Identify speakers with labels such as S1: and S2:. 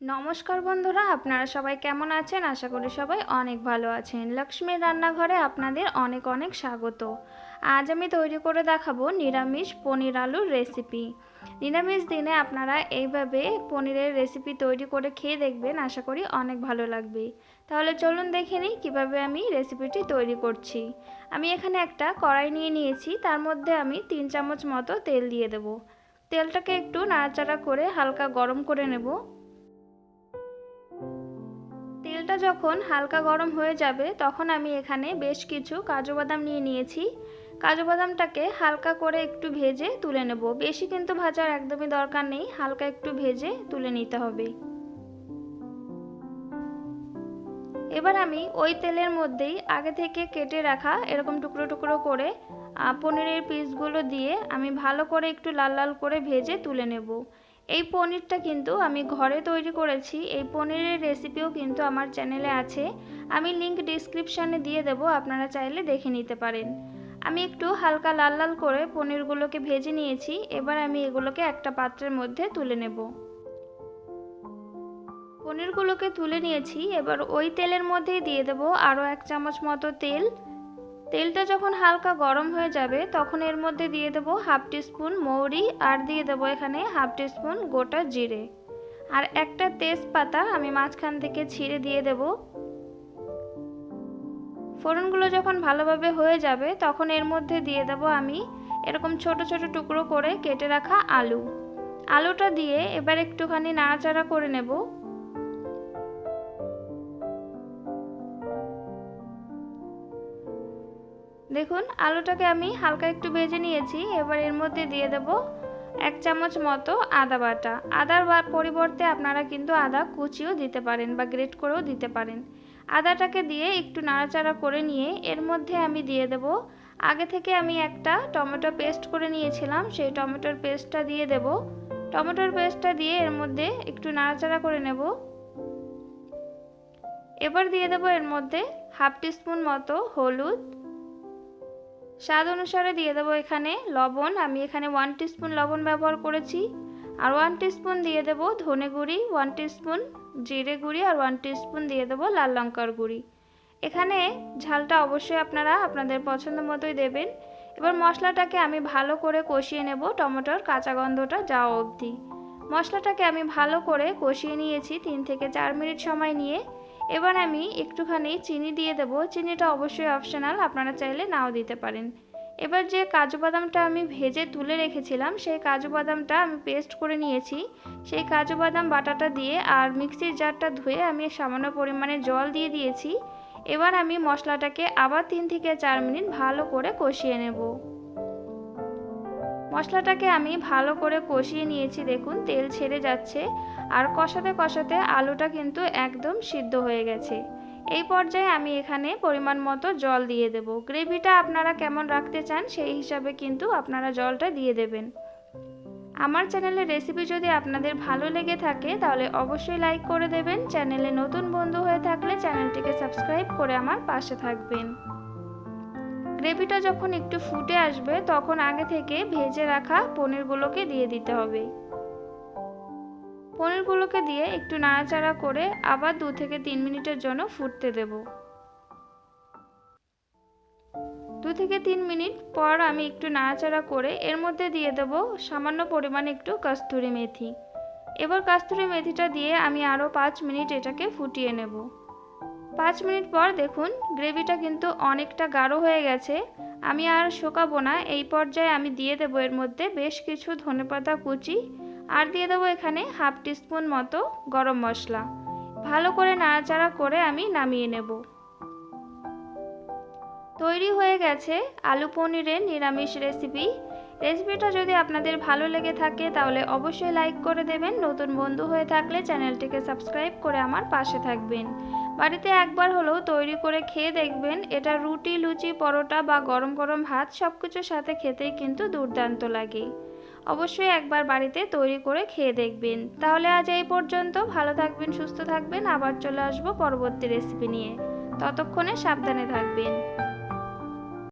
S1: নমস্কার বন্ধুরা, আপনারা সবাই কেমন আছেন? আশা করি সবাই অনেক ভালো আছেন। লক্ষ্মীর রান্নাঘরে আপনাদের অনেক অনেক স্বাগত। আজ আমি তৈরি করে দেখাবো নিরামিষ পনির আলুর রেসিপি। নিরামিষ দিনে আপনারা এইভাবে পনিরের রেসিপি তৈরি করে খেয়ে দেখবেন, আশা করি অনেক ভালো লাগবে। তাহলে চলুন দেখে নিই কীভাবে আমি রেসিপিটি তৈরি করছি। আমি এখানে একটা কড়াই নিয়ে নিয়েছি, তার মধ্যে আমি তিন চামচ মতো তেল দিয়ে দেব। তেলটাকে একটু নাড়াচাড়া করে হালকা গরম করে নেব। যখন হালকা গরম হয়ে যাবে, তখন আমি এখানে বেশ কিছু কাজু বাদাম নিয়ে নিয়েছি। কাজু বাদামটাকে হালকা করে একটু ভেজে তুলে নেব। বেশি কিন্তু ভাজার একদমই দরকার নেই, হালকা একটু ভেজে তুলে নিতে হবে। এবার আমি ওই তেলের মধ্যেই আগে থেকে কেটে রাখা এরকম টুকরো টুকরো করে পনিরের পিসগুলো দিয়ে আমি ভালো করে একটু লাল লাল করে ভেজে তুলে নেব। এই পনিরটা কিন্তু আমি ঘরে তৈরি করেছি। এই পনিরের রেসিপিও কিন্তু আমার চ্যানেলে আছে। আমি লিংক ডিসক্রিপশানে দিয়ে দেব, আপনারা চাইলে দেখে নিতে পারেন। আমি একটু হালকা লাল লাল করে পনিরগুলোকে ভেজে নিয়েছি। এবার আমি এগুলোকে একটা পাত্রের মধ্যে তুলে নেব। পনিরগুলোকে তুলে নিয়েছি। এবার ওই তেলের মধ্যেই দিয়ে দেব আরও এক চামচ মতো তেল। তেলটা যখন হালকা গরম হয়ে যাবে, তখন এর মধ্যে দিয়ে দেবো হাফ টিস্পুন মৌরি আর দিয়ে দেবো এখানে হাফ টিস্পুন গোটা জিরে। আর একটা তেজপাতা আমি মাঝখান থেকে ছিঁড়ে দিয়ে দেব। ফোড়নগুলো যখন ভালোভাবে হয়ে যাবে, তখন এর মধ্যে দিয়ে দেব আমি এরকম ছোট ছোট টুকরো করে কেটে রাখা আলু। আলুটা দিয়ে এবার একটুখানি নাড়াচাড়া করে নেব। দেখুন, আলুটাকে আমি হালকা একটু ভেজে নিয়েছি। এবার এর মধ্যে দিয়ে দেব এক চামচ মতো আদা বাটা। আদার পরিবর্তে আপনারা কিন্তু আদা কুচিও দিতে পারেন বা গ্রেট করেও দিতে পারেন। আদাটাকে দিয়ে একটু নাড়াচাড়া করে নিয়ে এর মধ্যে আমি দিয়ে দেব। আগে থেকে আমি একটা টমেটো পেস্ট করে নিয়েছিলাম, সেই টমেটোর পেস্টটা দিয়ে দেব। টমেটোর পেস্টটা দিয়ে এর মধ্যে একটু নাড়াচাড়া করে নেব। এবার দিয়ে দেব এর মধ্যে হাফ টিস্পুন মতো হলুদ স্বাদ অনুসারে দিয়ে দেবো এখানে লবণ। আমি এখানে ওয়ান টিস্পুন লবণ ব্যবহার করেছি। আর ওয়ান টিস্পুন দিয়ে দেবো ধনে গুঁড়ি ওয়ান টিস্পুন জিরে গুঁড়ি আর ওয়ান টিস্পুন দিয়ে দেবো লাল লঙ্কার গুঁড়ি। এখানে ঝালটা অবশ্যই আপনারা আপনাদের পছন্দ মতোই দেবেন। এবার মশলাটাকে আমি ভালো করে কষিয়ে নেব টমেটোর কাঁচা গন্ধটা যাওয়া অবধি। মশলাটাকে আমি ভালো করে কষিয়ে নিয়েছি তিন থেকে চার মিনিট সময় নিয়ে। এবার আমি একটুখানি চিনি দিয়ে দেব। চিনিটা অবশ্যই অপশনাল আপনারা চাইলে নাও দিতে পারেন। এবার যে কাজু বাদামটা আমি ভেজে তুলে রেখেছিলাম, সেই কাজু বাদামটা আমি পেস্ট করে নিয়েছি। সেই কাজু বাদাম বাটাটা দিয়ে আর মিক্সির জারটা ধুয়ে আমি সামান্য পরিমাণে জল দিয়ে দিয়েছি। এবার আমি মশলাটাকে আবার তিন থেকে চার মিনিট ভালো করে কষিয়ে নেব। মশলাটাকে আমি ভালো করে কষিয়ে নিয়েছি, দেখুন, তেল ছেড়ে যাচ্ছে। আর কষাতে কষাতে আলুটা কিন্তু একদম সিদ্ধ হয়ে গেছে। এই পর্যায়ে আমি এখানে পরিমাণ মতো জল দিয়ে দেব। গ্রেভিটা আপনারা কেমন রাখতে চান, সেই হিসাবে কিন্তু আপনারা জলটা দিয়ে দেবেন। আমার চ্যানেলের রেসিপি যদি আপনাদের ভালো লেগে থাকে, তাহলে অবশ্যই লাইক করে দেবেন। চ্যানেলে নতুন বন্ধু হয়ে থাকলে চ্যানেলটিকে সাবস্ক্রাইব করে আমার পাশে থাকবেন। গ্রেভিটা যখন একটু ফুটে আসবে, তখন আগে থেকে ভেজে রাখা পনিরগুলোকে দিয়ে দিতে হবে। পনিরগুলোকে দিয়ে একটু নাড়াচাড়া করে আবার দু থেকে তিন মিনিটের জন্য ফুটতে দেব। দু থেকে তিন মিনিট পর আমি একটু নাড়াচাড়া করে এর মধ্যে দিয়ে দেব সামান্য পরিমাণে একটু কস্তুরি মেথি। এবার কস্তুরি মেথিটা দিয়ে আমি আরও পাঁচ মিনিট এটাকে ফুটিয়ে নেব। পাঁচ মিনিট পর দেখুন, গ্রেভিটা কিন্তু অনেকটা গাঢ় হয়ে গেছে। আমি আর শোকাবো না, এই পর্যায়ে আমি দিয়ে দেবো এর মধ্যে বেশ কিছু ধনেপাতা কুচি আর দিয়ে দেবো এখানে হাফ টিস্পুন মতো গরম মশলা। ভালো করে নাড়াচাড়া করে আমি নামিয়ে নেব। তৈরি হয়ে গেছে আলু পনিরের নিরামিষ রেসিপি। রেসিপিটা যদি আপনাদের ভালো লেগে থাকে, তাহলে অবশ্যই লাইক করে দেবেন। নতুন বন্ধু হয়ে থাকলে চ্যানেলটিকে সাবস্ক্রাইব করে আমার পাশে থাকবেন। বাড়িতে একবার হলেও তৈরি করে খেয়ে দেখবেন, এটা রুটি, লুচি, পরোটা বা গরম গরম ভাত সব কিছুর সাথে খেতেই কিন্তু দুর্দান্ত লাগে। অবশ্যই একবার বাড়িতে তৈরি করে খেয়ে দেখবেন। তাহলে আজ এই পর্যন্ত। ভালো থাকবেন, সুস্থ থাকবেন। আবার চলে আসব পরবর্তী রেসিপি নিয়ে। ততক্ষণে সাবধানে থাকবেন।